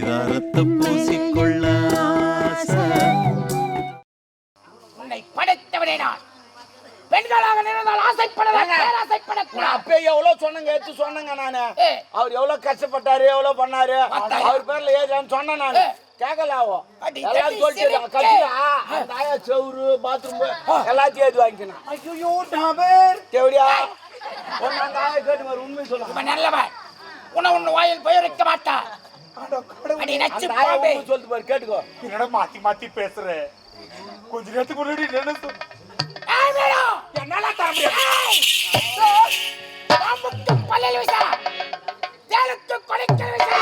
பரிதாரத்தை பூசிக்கொள்ள. உன்னை படைத்தவனே நான். பெண்களாக நிறந்தால் அப்பயே எவ்வளவு சொன்னங்க எடுத்து சொன்னங்க நானு. அவர் எவ்வளவு கஷ்டப்பட்டாரு எவ்வளவு பண்ணாரு? அவர் பேர்ல ஏதான்னு சொன்னேன் நானு. ஏ. கேட்கல அவன் அடி, எல்லாரும் சொல்லிட்டு அந்த ஆயா செவுரு பாத்ரூம் எல்லாத்தையும் ஏற்றி வாங்கிக்கணும் ஐயோ டாபர். கேட்டு உண்மை சொல்லுங்க. நல்லவன். உன்னை உன் வாயில் பெயரிக்க மாட்டான். சொல்லிட்டு பாரு கேட்டுக்கோ. என்னடா மாத்தி மாத்தி பேசுற? கொஞ்ச நேரத்துக்கு முன்னாடி மேடா. என்னால தர முடியாது ஏய் பாம்புக்கு பல்லில் விசா. தேலுக்கு கொலைக்கல் விசா.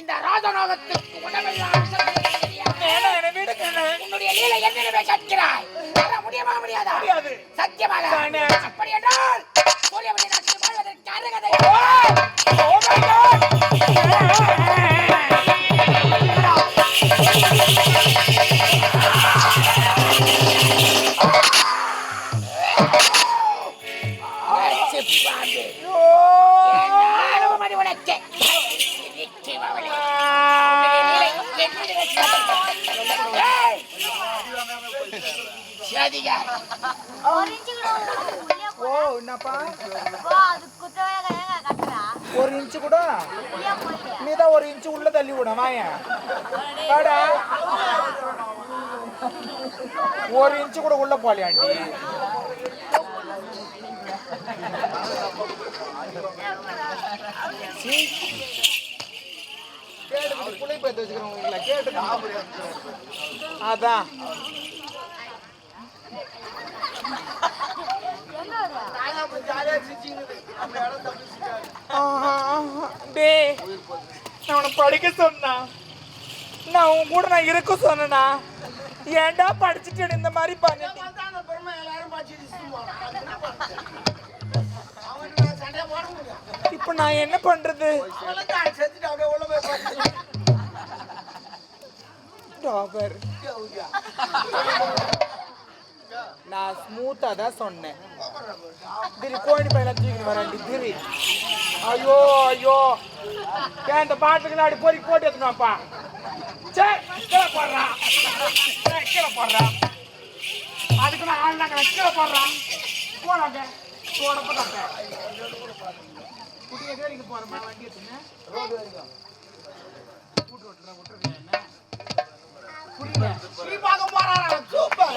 இந்த ராஜநாகத்துக்கு உணவெல்லாம். என்ன உன்னுடைய லீலை என்னிடமே கேட்கிறாய். வர முடியுமா முடியாதா. சத்தியமாக. அப்படி என்றால் சூரியவழி நாட்டில் வாழ்வதற்கு அருகதை. ஒரு இன்ச்சு கூட உள்ள போலியாண்டி அதான். ஆஹா, ஆஹா. படிக்க சொன்னா. நான் உன் கூட நான் இருக்க சொன்னேனா? ஏன்டா படிச்சுட்டு இந்த மாதிரி பண்ணிட்டு? இப்ப நான் என்ன பண்றது? டாபர். நான் ஸ்மூத்தாக தான் சொன்னேன். திரி கோழி பையனை தூக்கிட்டு வரேன் திரி ஐயோ ஐயோ. ஏன் இந்த பாட்டுக்கு நாடி பொறி போட்டு எடுத்துனாப்பா சே கீழே போடுறான் கீழே போடுறான் அதுக்கு நான் ஆள் கீழே போடுறான் போனாங்க போட போட்டாங்க குட்டியை கேளிக்க போறேன் வண்டி எடுத்துன்னு ரோடு வரைக்கும் கூட்டு விட்டுறேன் விட்டுறேன் பார்க்க போறாரா சூப்பர்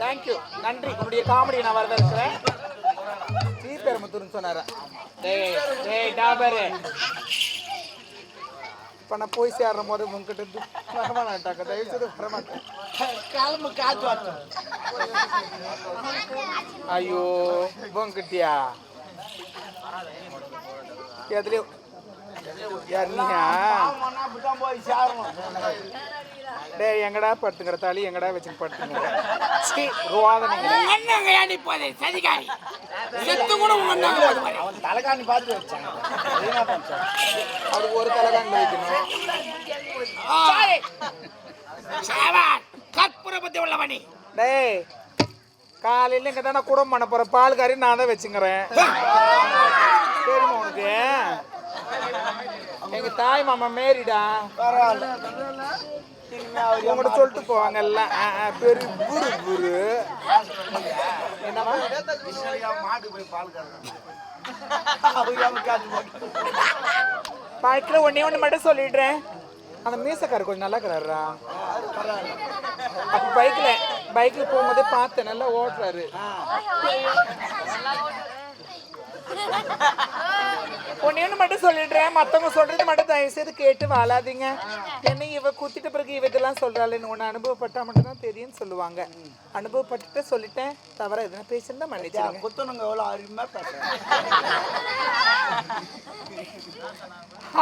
தேங்க்யூ நன்றி. உன்னுடைய காமெடி நான் வரவேற்கிறேன். ஸ்ரீபெரும்புத்தூர்னு சொன்னார? டேய் டேய் டாபரு. இப்போ நான் போய் சேர்ற போது உங்ககிட்ட து- வரமாட்டாக்க. தயவு செய்து வரமாட்டேன். கிளம்பு காத்து வாத்து. ஐயோ உங்ககிட்டயா எதுலயும் டேய் எங்கடா படுத்துக்கிற தாலி? எங்கடா வச்சு படுத்துக்கிற? சீ ரோதனைங்க என்னங்க அடிப்பது சதிகாரி. செத்து கூட உங்க வருவாரு அவன் தலைகாணி பார்த்து வச்சான். அது ஒரு தலைகாங்க வைக்கணும். சாவான். கற்பூர புத்தி உள்ளவனி டேய் காலையில இங்க தானே குடம் பண்ண பால் கறி நான் தான் வச்சுக்கிறேன் தெரியுமா உனக்கு? எங்க தாய் மாமா மேரிடா. பரவாயில்ல உங்கள்கிட்ட சொல்லிட்டு போவாங்க எல்லாம் ஆ, பெரு குரு குரு. என்னமா பாய்க்கில் ஒன்னே ஒன்று மட்டும் சொல்லிடுறேன் அந்த மீசக்காரர் கொஞ்சம் நல்லா இருக்கிறாரா அப்போ பைக்கில் பைக்கில் போகும்போதே பார்த்தேன் நல்லா ஓட்டுறாரு. ஒன்னே மட்டும் சொல்லிடுறேன். மற்றவங்க சொல்றது மட்டும் தயவு செய்து கேட்டு வாழாதீங்க. என்ன இவ குத்திட்ட பிறகு இவ இதெல்லாம் சொல்றாளேன்னு ஒன்று அனுபவப்பட்டா மட்டும் தான் தெரியும்னு சொல்லுவாங்க. அனுபவப்பட்டுட்டு சொல்லிட்டேன். தவிர எதுனா பேசியிருந்தா மன்னிச்சிருங்க. குத்தனுங்க எவ்வளோ அருமையா பேசுறேன்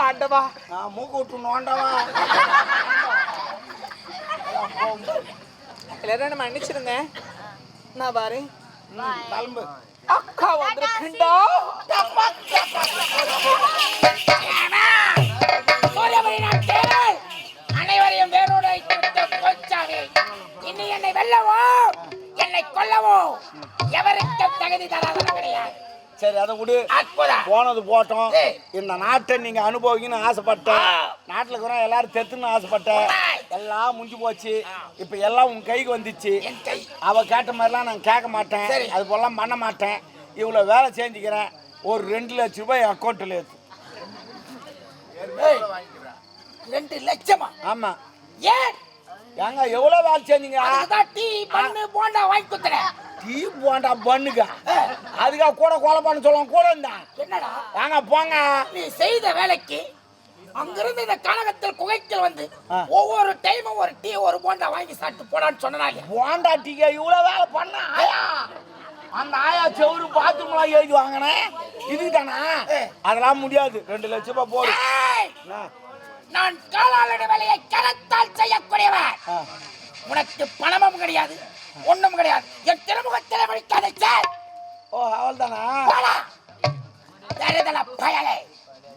ஆண்டவா. நான் மூக்கு விட்டு நோண்டவா எல்லாரும் மன்னிச்சிருங்க. நான் வரேன். கிளம்பு. அக்கா வந்திருக்கண்டா. அனைவரையும் வேரோடு இனி என்னை வெல்லவோ என்னை கொல்லவோ எவருக்கும் தகுதி தராதன கிடையாது சரி அதை விடு போனது போட்டோம். இந்த நாட்டை நீங்க அனுபவிக்கணும்னு ஆசைப்பட்டேன். நாட்டுல இருக்கிற எல்லாரும் தெத்துன்னு ஆசைப்பட்டேன். எல்லாம் முடிஞ்சு போச்சு. இப்ப எல்லாம் உன் கைக்கு வந்துச்சு. அவ கேட்ட மாதிரிலாம் நான் கேட்க மாட்டேன். அது போலாம் பண்ண மாட்டேன். இவ்வளோ வேலை செஞ்சுக்கிறேன். ஒரு ரெண்டு லட்ச ரூபாய் அக்கௌண்ட்டில் ஏற்று ரெண்டு லட்சமா? ஆமா. ஏன்? ஏங்க எவ்வளோ வேலை செஞ்சீங்க? அதுக்குதான் டீ பண்ணு போண்டா வாங்கி குத்துறேன் டீ போண்டா பண்ணுங்க. அதுக்காக கூட கொலை பண்ண சொல்லுவாங்க கூட இருந்தான் என்னடா? வாங்க போங்க. நீ செய்த வேலைக்கு அங்கிருந்து இந்த கனகத்தில் குகைக்கல் வந்து. ஒவ்வொரு டைமும் ஒரு டீ ஒரு போண்டா வாங்கி சாப்பிட்டு போடான்னு சொன்னாலே போண்டா டீக்க இவ்வளோ வேலை பண்ண அந்த ஆயா செவரு பாத்ரூம்லாம் எழுதி வாங்கினேன் இதுக்கு தானா அதெல்லாம் முடியாது. ரெண்டு லட்ச ரூபாய் போடு? நான் காலாளட வேலையை கரத்தால் செய்யக்கூடியவன் ஆ. உனக்கு பணமும் கிடையாது ஒண்ணும் கிடையாது. என் திருமுகத்திலே வலிக்காத சார். ஓ அவள் தானா தருதல பயலே.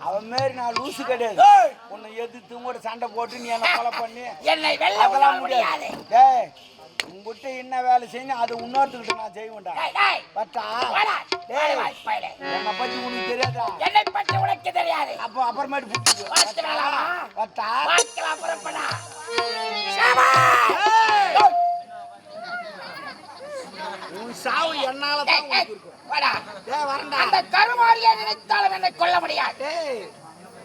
அவன் மாரி நான் லூசு கிடையாது. உன்னை எதிர்த்து கூட சண்டை போட்டு நீ என்ன கொலை பண்ணி என்னை வெல்ல முடியாது. உங்ககிட்ட என்ன வேலை செய்யணும் அது இன்னொருத்துக்கிட்ட நான் டேய், பட்டா. என்னை பத்தி உனக்கு தெரியாதா? என்னை பற்றி உனக்கு தெரியாது. அப்போ அப்புறமேட்டு? பட்டா. புறப்படா. உன் சாவு என்னால தான் வரண்டா. அந்த கருமாரியை நினைத்தாலும் என்னை கொல்ல முடியாது. டேய்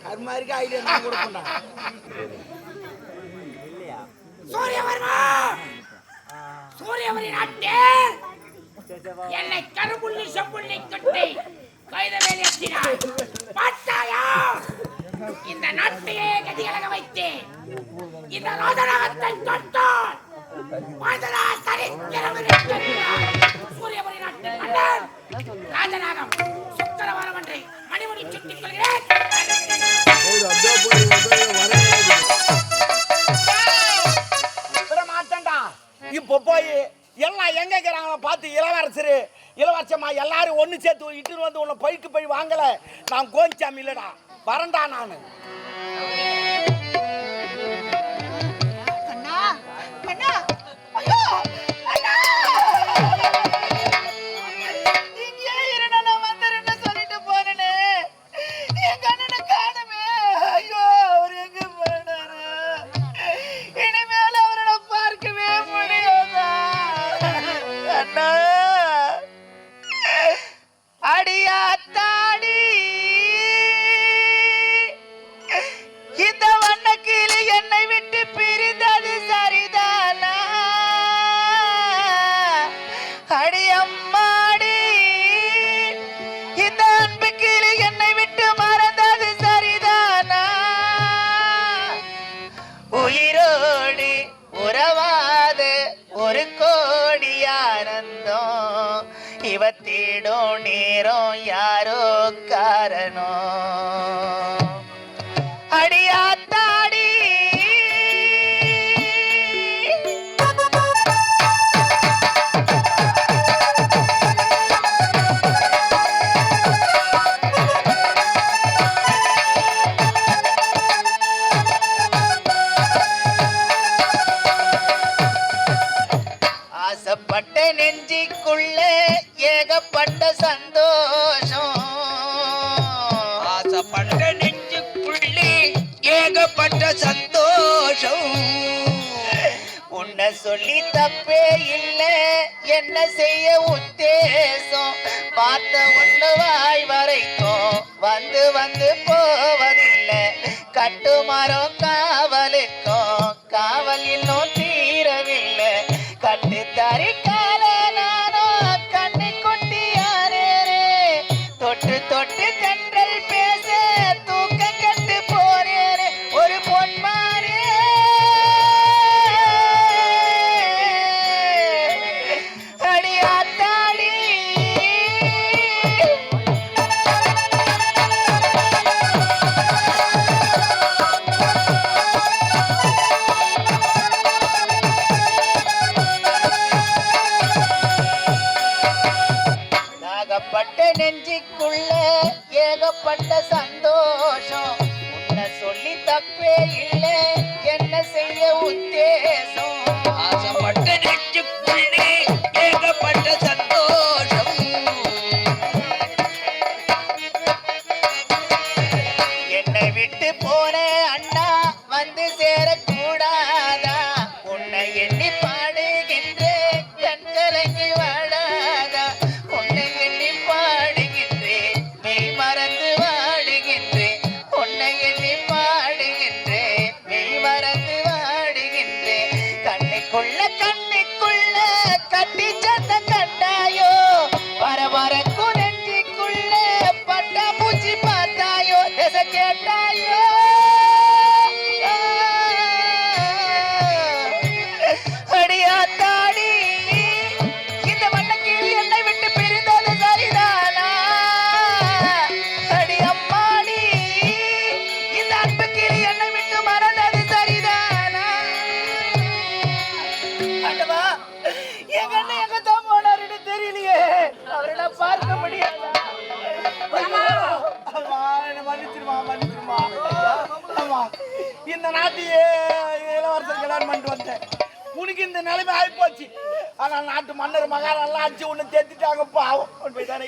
கருமாரிக்கு ஐடியா நான் கொடுப்பேன்டா. சூரியவர்மா! சூரியவரி நாட்டில் என்னை கருப்புள்ளி செம்புள்ளி கட்டி கைதவேல் ஏற்றினார். பார்த்தாயா இந்த நாட்டையே கதிகலக வைத்தேன் இந்த ராஜநாகத்தை தொட்டால் மாதரா சரித்திரம் சூரியபுரி நாட்டு நாட்டின் ராஜநாகம் சுக்கரவாரம் அன்றை மணிமணி சுட்டிக் கொள்கிறேன். இப்போ போய் எல்லாம் எங்க இருக்கிறாங்களோ பார்த்து இளவரசர்? இளவரசம்மா எல்லாரும் ஒன்று சேர்த்து இட்டுன்னு வந்து உன்னை பைக்கு போய் வாங்கலை. நான் கோவிச்சாமி இல்லைடா வரண்டா நான். அண்ணா அடியாத்தா. ஆனந்தம் இவ தேடும் நேரம் யாரோ ஏகப்பட்ட சந்தோஷம். ஆசைப்பட்ட நெஞ்சுக்குள்ளே ஏகப்பட்ட சந்தோஷம். உன்னை சொல்லி தப்பே இல்ல என்ன செய்ய உத்தேசம். பார்த்த ஒண்ணு தொட்டு தொட்டு எனக்குள்ளே ஏகப்பட்ட சந்தோஷம். உன்னை சொல்லி தப்பே இல்லை. என்ன செய்ய உத்தேசம்? ஆசைப்பட்ட நெஞ்சுக்குள்ளே ஏகப்பட்ட இந்த நாட்டையே இளவரசர் கல்யாணம் பண்ணிட்டு வந்தேன். உனக்கு இந்த நிலைமை ஆகிப்போச்சு ஆனால் நாட்டு மன்னர் மகாரெல்லாம் அடிச்சு ஒண்ணு தேத்திட்டாங்க பாவம்.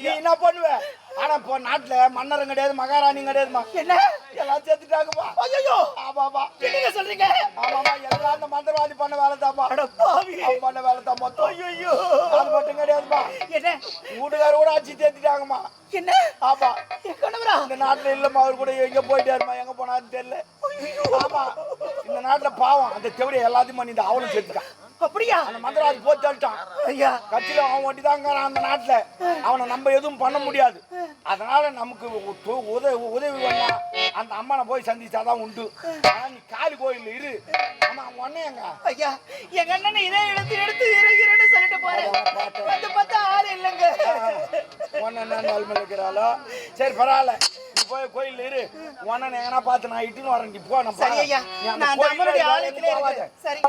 நீ என்ன பண்ணுவேன் ஆனா இப்போ நாட்டுல மன்னரும் கிடையாது மகாராணியும் கிடையாதுமா. என்ன? எல்லாம் சேர்த்துட்டாங்கப்பா ஐயோ ஆமாமா என்னங்க சொல்றீங்க? ஆமாமா எல்லாம் அந்த மந்திரவாதி பண்ண வேலை அவன் பண்ண வேலை தான் மொத்தம். ஐயோ அது மட்டும் கிடையாதுப்பா என்ன? வீட்டுக்கார கூட அடிச்சு தேத்திட்டாங்கம்மா என்ன? ஆமா. கணவரா? இந்த நாட்டுல இல்லம்மா அவர் கூட எங்க போயிட்டாருமா எங்க போனாருன்னு தெரியல. ஆமா. இந்த நாட்டுல பாவம் அந்த தெவடி எல்லாத்தையும் பண்ணி இந்த அவளும் சேர்த்துட்டான் அப்படியா? அந்த மந்திரவாதி போய் தள்ளிட்டான் ஐயா கட்சியில அவன் ஒட்டி அந்த நாட்டுல. அவனை நம்ம எதுவும் பண்ண முடியாது. அதனால நமக்கு உதவி உதவி பண்ணா அந்த அம்மனை போய் சந்திச்சாதான் உண்டு. ஆனா நீ காளி கோயில் இரு. ஆமா உடனே எங்க? ஐயா எங்க அண்ணனை இதே எடுத்து எடுத்து இறங்கிறேன்னு சொல்லிட்டு போறேன். வந்து பார்த்தா ஆள் இல்லைங்க. உன்ன என்ன நிலைமையில இருக்கிறாளோ? சரி பரவாயில்ல. போய் கோயில் இரு. உன்ன எங்கன்னா பார்த்து நான் இட்டுன்னு வரேன். நீ போ நான் அந்த நான் அந்த அம்மனுடைய ஆலயத்திலே. இருக்கேன். சரி.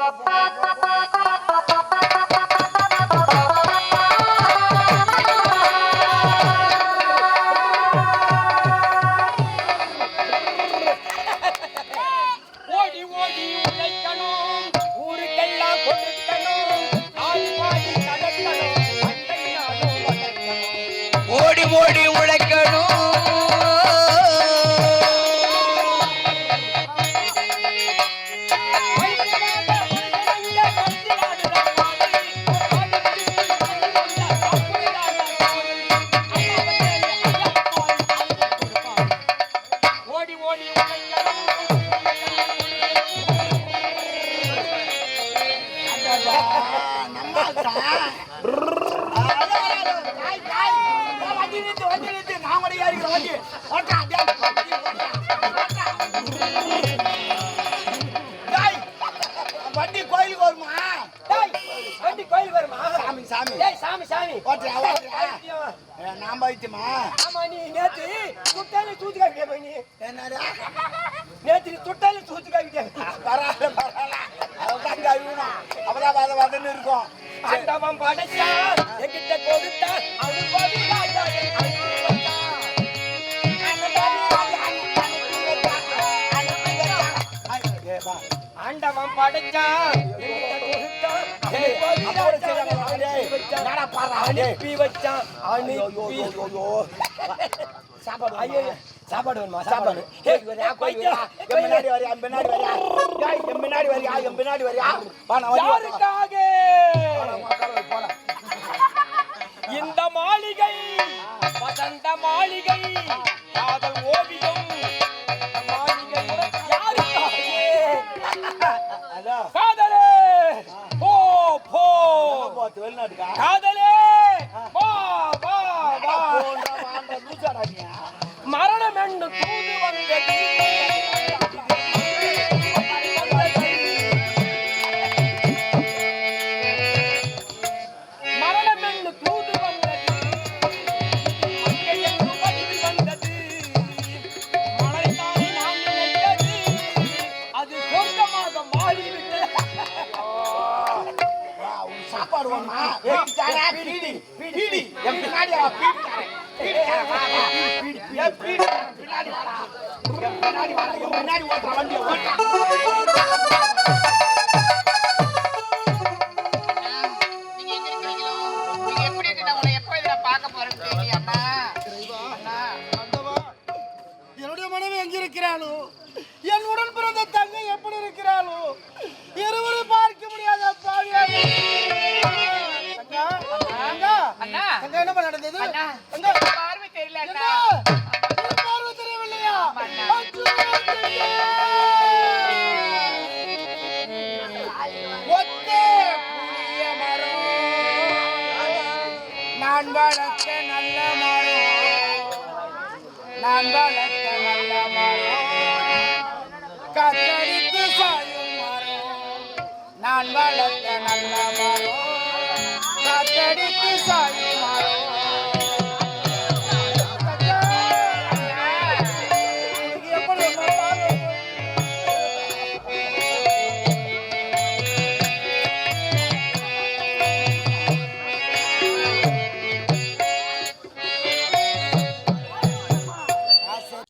நான் பைத்தியமா ஆமா நீ நேத்து துட்டால தூத்து அனுப்பி வச்சான் அனுப்பி. சாப்பாடு ஐயோ? சாப்பாடு வேணுமா சாப்பாடு. பின்னாடி வரியா, பின்னாடி வரியா? என் பின்னாடி வரியா, என் பின்னாடி வரியா? யாருக்காக. இந்த மாளிகை வசந்த மாளிகை காதல் ஓவியம் மாளிகை யாருக்காக. காதலே போ போ? காதலே நான் வளர்த்த நல்ல நல்ல நான் வளர்த்த நல்ல மரம் சாயும் நான் வளர்த்த நல்ல மரம் காத்தடித்து சாயும்